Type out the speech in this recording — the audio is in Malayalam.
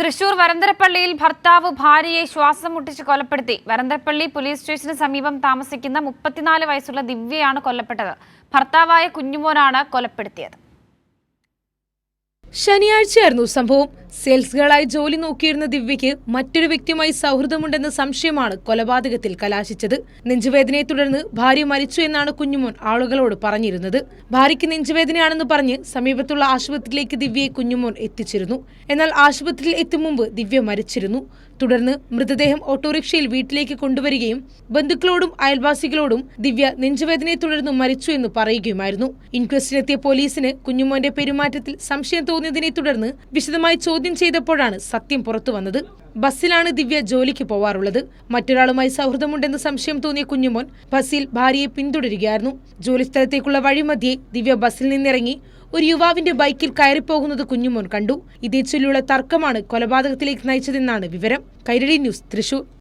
തൃശൂർ വരന്തരപ്പള്ളിയിൽ ഭർത്താവ് ഭാര്യയെ ശ്വാസം മുട്ടിച്ച് കൊലപ്പെടുത്തി. വരന്തരപ്പള്ളി പോലീസ് സ്റ്റേഷന് സമീപം താമസിക്കുന്ന മുപ്പത്തിനാല് വയസ്സുള്ള ദിവ്യയാണ് കൊല്ലപ്പെട്ടത്. ഭർത്താവായ കുഞ്ഞുമോനാണ് കൊലപ്പെടുത്തിയത്. ശനിയാഴ്ചയായിരുന്നു സംഭവം. സെയിൽസ് ജോലി നോക്കിയിരുന്ന ദിവ്യയ്ക്ക് മറ്റൊരു വ്യക്തിയുമായി സൗഹൃദമുണ്ടെന്ന സംശയമാണ് കൊലപാതകത്തിൽ കലാശിച്ചത്. നെഞ്ചുവേദനയെ തുടർന്ന് ഭാര്യ മരിച്ചു എന്നാണ് കുഞ്ഞുമോൻ ആളുകളോട് പറഞ്ഞിരുന്നത്. ഭാര്യയ്ക്ക് നെഞ്ചുവേദനയാണെന്ന് പറഞ്ഞ് സമീപത്തുള്ള ആശുപത്രിയിലേക്ക് ദിവ്യയെ കുഞ്ഞുമോൻ എത്തിച്ചിരുന്നു. എന്നാൽ ആശുപത്രിയിൽ എത്തും മുമ്പ് ദിവ്യ മരിച്ചിരുന്നു. തുടർന്ന് മൃതദേഹം ഓട്ടോറിക്ഷയിൽ വീട്ടിലേക്ക് കൊണ്ടുവരികയും ബന്ധുക്കളോടും അയൽവാസികളോടും ദിവ്യ നെഞ്ചുവേദനയെ തുടർന്ന് മരിച്ചു എന്ന് പറയുകയുമായിരുന്നു. ഇൻക്വസ്റ്റിനെത്തിയ പോലീസിന് കുഞ്ഞുമോന്റെ പെരുമാറ്റത്തിൽ സംശയം തോന്നിയതിനെ തുടർന്ന് വിശദമായി ചോദ്യം ചെയ്തപ്പോഴാണ് സത്യം പുറത്തു വന്നത്. ബസ്സിലാണ് ദിവ്യ ജോലിക്ക് പോവാറുള്ളത്. മറ്റൊരാളുമായി സൗഹൃദമുണ്ടെന്ന് സംശയം തോന്നിയ കുഞ്ഞുമോൻ ബസ്സിൽ ഭാര്യയെ പിന്തുടരുകയായിരുന്നു. ജോലിസ്ഥലത്തേക്കുള്ള വഴിമധ്യേ ദിവ്യ ബസ്സിൽ നിന്നിറങ്ങി ഒരു യുവാവിന്റെ ബൈക്കിൽ കയറിപ്പോകുന്നത് കുഞ്ഞുമോൻ കണ്ടു. ഇതേ ചൊല്ലിയുള്ള തർക്കമാണ് കൊലപാതകത്തിലേക്ക് നയിച്ചതെന്നാണ് വിവരം. കൈരളി ന്യൂസ് തൃശൂർ.